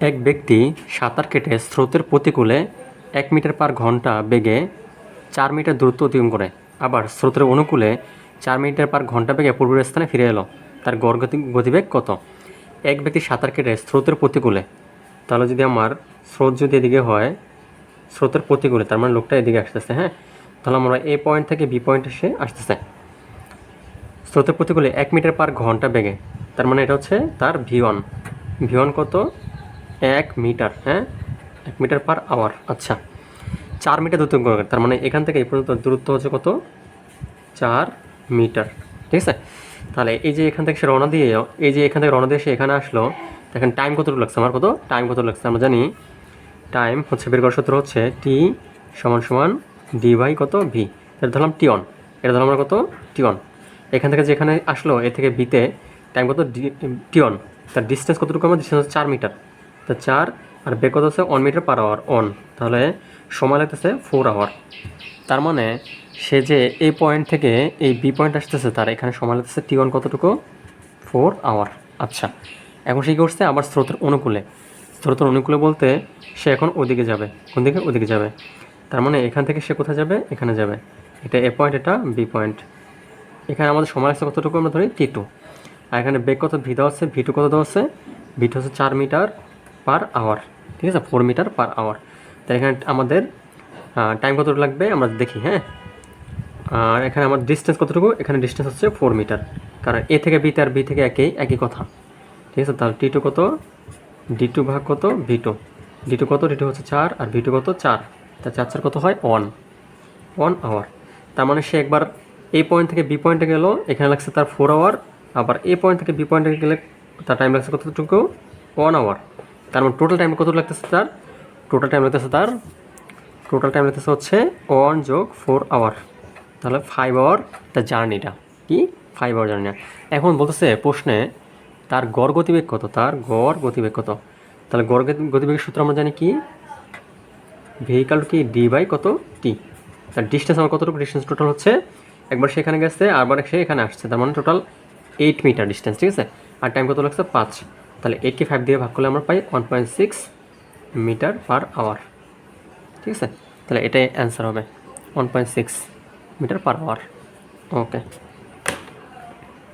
এক ব্যক্তি সাঁতার কেটে স্রোতের প্রতিকূলে এক মিটার পার ঘণ্টা বেগে চার মিটার দূরত্ব অতিক্রম করে। আবার স্রোতের অনুকূলে চার মিটার পার ঘণ্টা বেগে পূর্বের স্থানে ফিরে এলো। তার গড় গতি গতিবেগ কত? এক ব্যক্তি সাঁতার কেটে স্রোতের প্রতিকূলে। তাহলে যদি আমার স্রোত যদি এদিকে হয়, স্রোতের প্রতিকূলে, তার মানে লোকটা এদিকে আসতেছে হ্যাঁ? তাহলে আমরা এ পয়েন্ট থেকে বি পয়েন্ট এসে আসতেছে। স্রোতের প্রতিকূলে এক মিটার পার ঘণ্টা বেগে। তার মানে এটা হচ্ছে তার ভি ওয়ান। ভি ওয়ান কত? এক মিটার হ্যাঁ? এক মিটার পার আওয়ার আচ্ছা। চার মিটার দূরত্ব করে তার মানে এখান থেকে এই পর্যন্ত দূরত্ব হচ্ছে কত? চার মিটার। ঠিক আছে? তাহলে এই যে এখান থেকে সে রওনা দিয়ে, এই যে এখান থেকে রওনা দিয়ে সে এখানে আসলো, দেখেন টাইম কতটুকু লাগছে? আমার কত? টাইম কত লাগছে? আমরা জানি টাইম হচ্ছে বের করার সূত্র হচ্ছে টি সমান সমান ডি বাই কত? ভি এটা ধরলাম টি অন এটা ধরলাম আমরা কত? টি অন এখান থেকে যেখানে আসলো, এ থেকে বিতে টাইম কত? ডি টি অন তার ডিস্টেন্স কতটুকু? আমার ডিস্টেন্স হচ্ছে চার মিটার। তা চার, আর বেগ কত হচ্ছে one metre per hour on তাহলে সময় লাগতেছে ফোর আওয়ার তার মানে সে যে এই পয়েন্ট থেকে এই বি পয়েন্ট আসতেছে, তার এখানে সময় লাগতেছে টি ওয়ান কতটুকু? ফোর আওয়ার আচ্ছা এখন সে কী করছে? আবার স্রোতের অনুকূলে। স্রোতের অনুকূলে বলতে সে এখন ওদিকে যাবে। কোন দিকে? ওদিকে যাবে। তার মানে এখান থেকে সে কোথায় যাবে? এখানে যাবে। এটা এ পয়েন্ট এটা বি পয়েন্ট এখানে আমাদের সময় লাগছে কতটুকু? আমরা ধরি টি টু আর এখানে বেগ কত? ভি দেওয়া হচ্ছে ভি টু কত দেওয়া হচ্ছে ভি টু হচ্ছে চার মিটার পার আওয়ার ঠিক আছে? ফোর মিটার পার আওয়ার তাই এখানে আমাদের টাইম কতটুকু লাগবে? আমরা দেখি হ্যাঁ? আর এখানে আমার ডিস্টেন্স কতটুকু? এখানে ডিস্টেন্স হচ্ছে ফোর মিটার কারণ এ থেকে বিতে আর বি থেকে একই একই কথা। ঠিক আছে? তাহলে টি টু কত? ডি টু ভাগ কত? ভি টু ডি টু কত? ডি টু হচ্ছে চার, আর ভি টু কত? চার। তা চার চার কত হয়? ওয়ান ওয়ান আওয়ার তার মানে সে একবার এই পয়েন্ট থেকে বি পয়েন্টে গেল, এখানে লাগছে তার ফোর আওয়ার আবার এই পয়েন্ট থেকে বি পয়েন্টে গেলে তার টাইম লাগছে কতটুকু? ওয়ান আওয়ার তার মানে টোটাল টাইম কত লাগতেছে তার? টোটাল টাইম লাগতেছে তার টোটাল টাইম লাগতেছে হচ্ছে ওয়ান যোগ ফোর আওয়ার তাহলে ফাইভ আওয়ার তার জার্নিটা কি? ফাইভ আওয়ার জার্নি এখন বলতেছে প্রশ্নে তার গড় গতিবেগ কত? তার গড় গতিবেগ কত? তাহলে গড় গতিবেগের সূত্র আমরা জানি কি? ভেহিকাল কি? ডি বাই কত? টি তার ডিস্টেন্স আমার কতটুকু? ডিস্টেন্স টোটাল হচ্ছে, একবার সেখানে গেছে আরবার সে এখানে আসছে। তার মানে টোটাল এইট মিটার ডিস্টেন্স ঠিক আছে? আর টাইম কত লাগছে? পাঁচ। তাহলে এইটকে ফাইভ দিয়ে ভাগ করলে আমরা পাই one point six metre per hour ঠিক আছে? তাহলে এটাই অ্যান্সার হবে one point six metre per hour okay